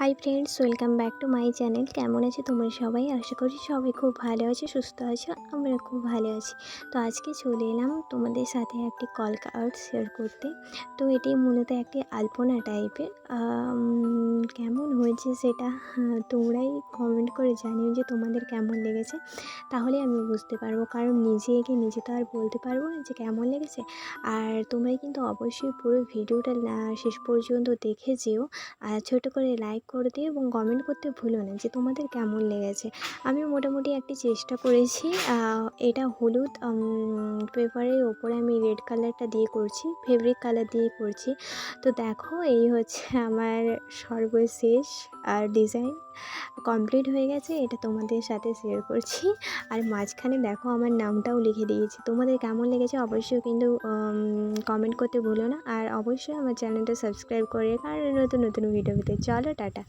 Hi friends welcome back to my channel কেমন আছে তোমরা সবাই? আশা করি সবাই খুব ভালো আছে, সুস্থ আছো আমরা খুব ভালো আছি। তো আজকে চলে এলাম তোমাদের সাথে একটি কল কার্ড শেয়ার করতে। তো এটি মূলত একটি আলপনা টাইপের হয়েছে সেটা তোমরাই কমেন্ট করে জানিও যে তোমাদের কেমন লেগেছে। তাহলে আমি বুঝতে পারব, কারণ নিজে এঁকে নিজে তো আর বলতে পারব না যে কেমন লেগেছে। আর তোমরা কিন্তু অবশ্যই পুরো ভিডিওটা শেষ পর্যন্ত দেখে যেও। আর ছোটো করে লাইক করে দিও এবং কমেন্ট করতে ভুলো না যে তোমাদের কেমন লেগেছে। আমি মোটামুটি একটি চেষ্টা করেছি এটা হলুদ পেপারের ওপরে আমি রেড কালারটা দিয়ে করছি ফেব্রিক কালার দিয়ে করছি। তো দেখো, এই হচ্ছে আমার সর্বশেষ আর ডিজাইন কমপ্লিট হয়ে গেছে, এটা তোমাদের সাথে শেয়ার করছি। আর মাঝখানে দেখো আমার নামটাও লিখে দিয়েছি। তোমাদের কেমন লেগেছে অবশ্যই কিন্তু কমেন্ট করতে ভুলো না। আর অবশ্যই আমার চ্যানেলটা সাবস্ক্রাইব করে আর নতুন নতুন ভিডিও পেতে। চলো, টাটা।